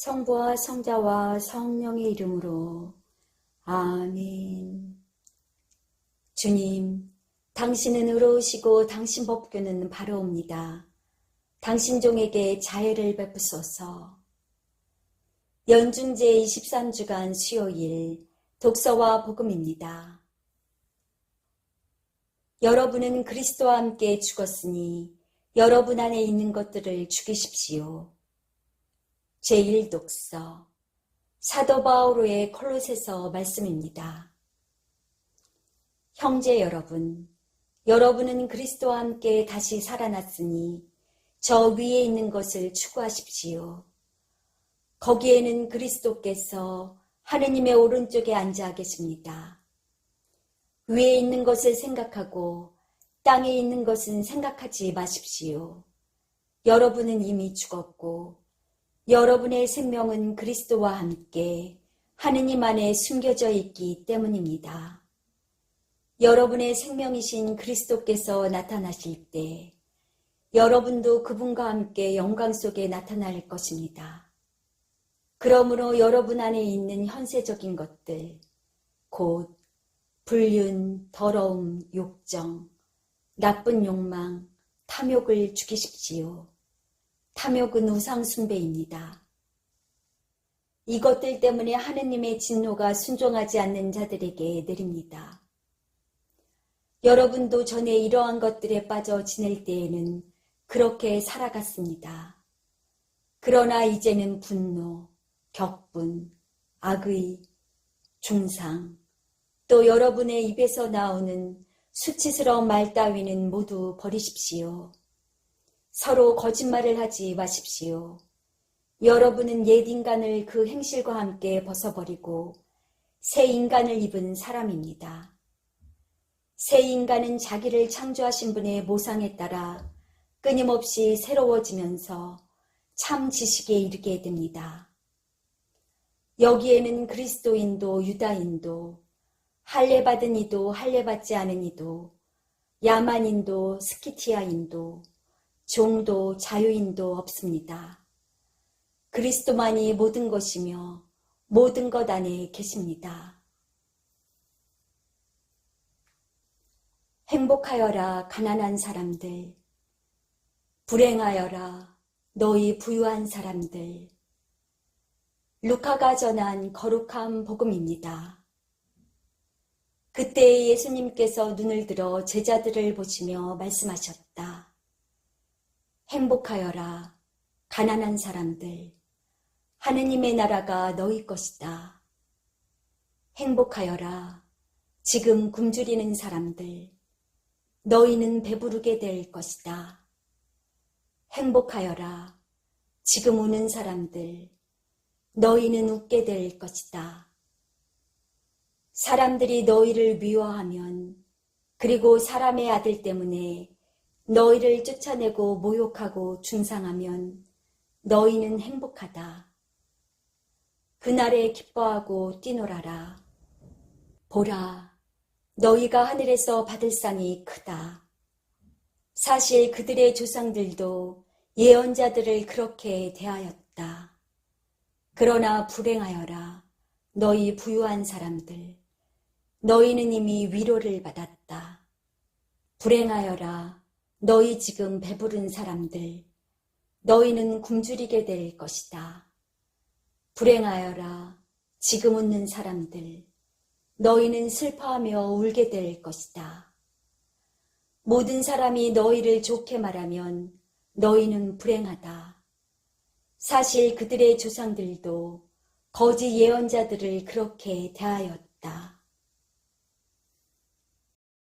성부와 성자와 성령의 이름으로 아멘. 주님, 당신은 의로우시고 당신 법교는 바로옵니다. 당신 종에게 자애를 베푸소서. 연중 제 23주간 수요일 독서와 복음입니다. 여러분은 그리스도와 함께 죽었으니 여러분 안에 있는 것들을 죽이십시오. 제1독서 사도 바오로의 콜로세서 말씀입니다. 형제 여러분, 여러분은 그리스도와 함께 다시 살아났으니 저 위에 있는 것을 추구하십시오. 거기에는 그리스도께서 하느님의 오른쪽에 앉아 계십니다. 위에 있는 것을 생각하고 땅에 있는 것은 생각하지 마십시오. 여러분은 이미 죽었고 여러분의 생명은 그리스도와 함께 하느님 안에 숨겨져 있기 때문입니다. 여러분의 생명이신 그리스도께서 나타나실 때 여러분도 그분과 함께 영광 속에 나타날 것입니다. 그러므로 여러분 안에 있는 현세적인 것들, 곧 불륜, 더러움, 욕정, 나쁜 욕망, 탐욕을 죽이십시오. 탐욕은 우상숭배입니다. 이것들 때문에 하느님의 진노가 순종하지 않는 자들에게 내립니다. 여러분도 전에 이러한 것들에 빠져 지낼 때에는 그렇게 살아갔습니다. 그러나 이제는 분노, 격분, 악의, 중상, 또 여러분의 입에서 나오는 수치스러운 말 따위는 모두 버리십시오. 서로 거짓말을 하지 마십시오. 여러분은 옛 인간을 그 행실과 함께 벗어버리고 새 인간을 입은 사람입니다. 새 인간은 자기를 창조하신 분의 모상에 따라 끊임없이 새로워지면서 참 지식에 이르게 됩니다. 여기에는 그리스도인도 유다인도 할례받은 이도 할례받지 않은 이도 야만인도 스키티아인도 종도 자유인도 없습니다. 그리스도만이 모든 것이며 모든 것 안에 계십니다. 행복하여라 가난한 사람들 불행하여라 너희 부유한 사람들 루카가 전한 거룩한 복음입니다. 그때 예수님께서 눈을 들어 제자들을 보시며 말씀하셨다. 행복하여라 가난한 사람들 하느님의 나라가 너희 것이다. 행복하여라 지금 굶주리는 사람들 너희는 배부르게 될 것이다. 행복하여라 지금 우는 사람들 너희는 웃게 될 것이다. 사람들이 너희를 미워하면 그리고 사람의 아들 때문에 너희를 쫓아내고 모욕하고 중상하면 너희는 행복하다. 그날에 기뻐하고 뛰놀아라. 보라, 너희가 하늘에서 받을 상이 크다. 사실 그들의 조상들도 예언자들을 그렇게 대하였다. 그러나 불행하여라, 너희 부유한 사람들. 너희는 이미 위로를 받았다. 불행하여라, 너희 지금 배부른 사람들. 너희는 굶주리게 될 것이다. 불행하여라, 지금 웃는 사람들. 너희는 슬퍼하며 울게 될 것이다. 모든 사람이 너희를 좋게 말하면 너희는 불행하다. 사실 그들의 조상들도 거짓 예언자들을 그렇게 대하였다.